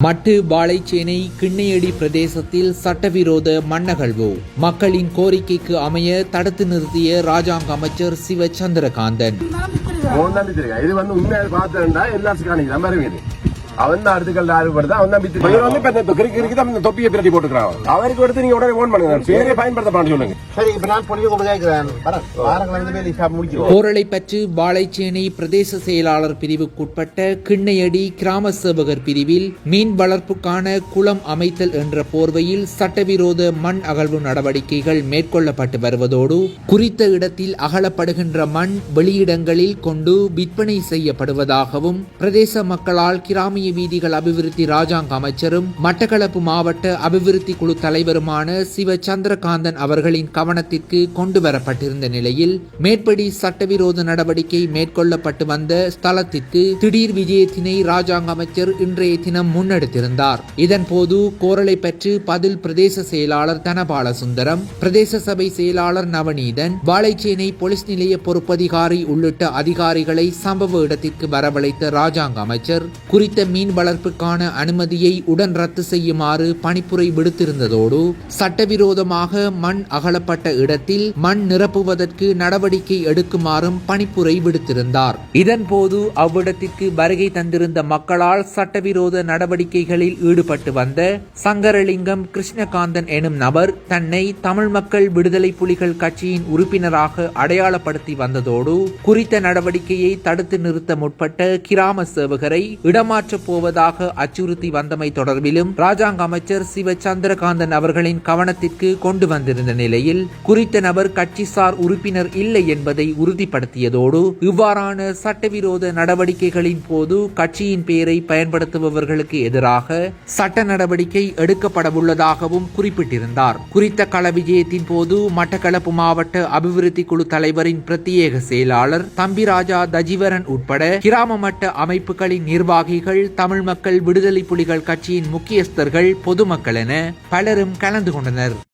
மட்டு வாழைச்சேனை கிண்ணையடி பிரதேசத்தில் சட்டவிரோத மண்ணகழ்வு. மக்களின் கோரிக்கைக்கு அமைய தடுத்து நிறுத்திய ராஜாங்க அமைச்சர் சிவ சந்திரகாந்தன் இது வந்து உண்மையாக பார்த்தா எல்லாத்துக்கும் அவன் தான் அடுத்துக்கள் ஆறுபடுது அவன் தான் பித்து. இவர் வந்து இப்ப இந்த கிறுக்கு கிறுக்கு தான் இந்த தொப்பியை பிரட்டி போட்டுக்கிறான். அவருக்கு எடுத்து நீங்க உடனே ஓன் பண்ணுங்க. பேரே பயன்படுத்தப்பான்னு சொல்லுங்க. சரி இப்ப நான் பொழிவு கொண்டு கேட்கிறேன். வரேன் வாரங்கள் வேலை ஷாப் முடிக்கிறோம் போரலை பற்று வாழைச்சேனை பிரதேச செயலாளர் பிரிவுக்குட்பட்ட கிண்ணையடி கிராம சேவகர் பிரிவில் மீன் வளர்ப்புக்கான குளம் அமைத்தல் என்ற போர்வையில் சட்டவிரோத மண் அகழ்வு நடவடிக்கைகள் மேற்கொள்ளப்பட்டு வருவதோடு குறித்த இடத்தில் அகலப்படுகின்ற மண் வெளியிடங்களில் கொண்டு விற்பனை செய்யப்படுவதாகவும் பிரதேச மக்களால் கிராமிய வீதிகள் அபிவிருத்தி ராஜாங்க அமைச்சரும் மட்டக்களப்பு மாவட்ட அபிவிருத்தி குழு தலைவருமான சிவ சந்திரகாந்தன் அவர்களின் கவனத்திற்கு கொண்டு வரப்பட்டிருந்த நிலையில் மேற்படி சட்டவிரோத நடவடிக்கை மேற்கொள்ளப்பட்டு வந்த ஸ்தலத்திற்கு திடீர் விஜயத்தினை ராஜாங்க அமைச்சர் இன்றைய தினம் முன்னெடுத்திருந்தார். இதன்போது கோரலை பற்றி பதில் பிரதேச செயலாளர் தனபால சுந்தரம் பிரதேச சபை செயலாளர் நவநீதன் வாழைச்சேனை போலீஸ் நிலைய பொறுப்பதிகாரி உள்ளிட்ட அதிகாரிகளை சம்பவ இடத்திற்கு வரவழைத்த ராஜாங்க அமைச்சர் குறித்த மீன் வளர்ப்புக்கான அனுமதியை உடன் ரத்து செய்யுமாறு பணிப்புரை விடுத்திருந்ததோடு சட்டவிரோதமாக மண் அகலப்பட்ட இடத்தில் மண் நிரப்புவதற்கு நடவடிக்கை எடுக்குமாறும் பணிப்புரை விடுத்திருந்தார். இதன்போது அவ்விடத்திற்கு வருகை தந்திருந்த மக்களால் சட்டவிரோத நடவடிக்கைகளில் ஈடுபட்டு வந்த சங்கரலிங்கம் கிருஷ்ணகாந்தன் எனும் நபர் தன்னை தமிழ் மக்கள் விடுதலை புலிகள் கட்சியின் உறுப்பினராக அடையாளப்படுத்தி வந்ததோடு குறித்த நடவடிக்கையை தடுத்து நிறுத்த முற்பட்ட கிராம சேவகரை போவதாக அச்சுறுத்தி வந்தமை தொடர்பிலும் ராஜாங்க அமைச்சர் சிவ சந்திரகாந்தன் அவர்களின் கவனத்திற்கு கொண்டு வந்திருந்த நிலையில் குறித்த நபர் கட்சிசார் உறுப்பினர் இல்லை என்பதை உறுதிப்படுத்தியதோடு இவ்வாறான சட்டவிரோத நடவடிக்கைகளின் போது கட்சியின் பெயரை பயன்படுத்துபவர்களுக்கு எதிராக சட்ட நடவடிக்கை எடுக்கப்படவுள்ளதாகவும் குறிப்பிட்டிருந்தார். குறித்த கள விஜயத்தின் போது மட்டக்களப்பு மாவட்ட அபிவிருத்தி குழு தலைவரின் பிரத்யேக செயலாளர் தம்பிராஜா தஜிவரன் உட்பட கிராம மட்ட அமைப்புகளின் நிர்வாகிகள் தமிழ் மக்கள் விடுதலை புலிகள் கட்சியின் முக்கியஸ்தர்கள் பொதுமக்கள் என பலரும் கலந்து கொண்டனர்.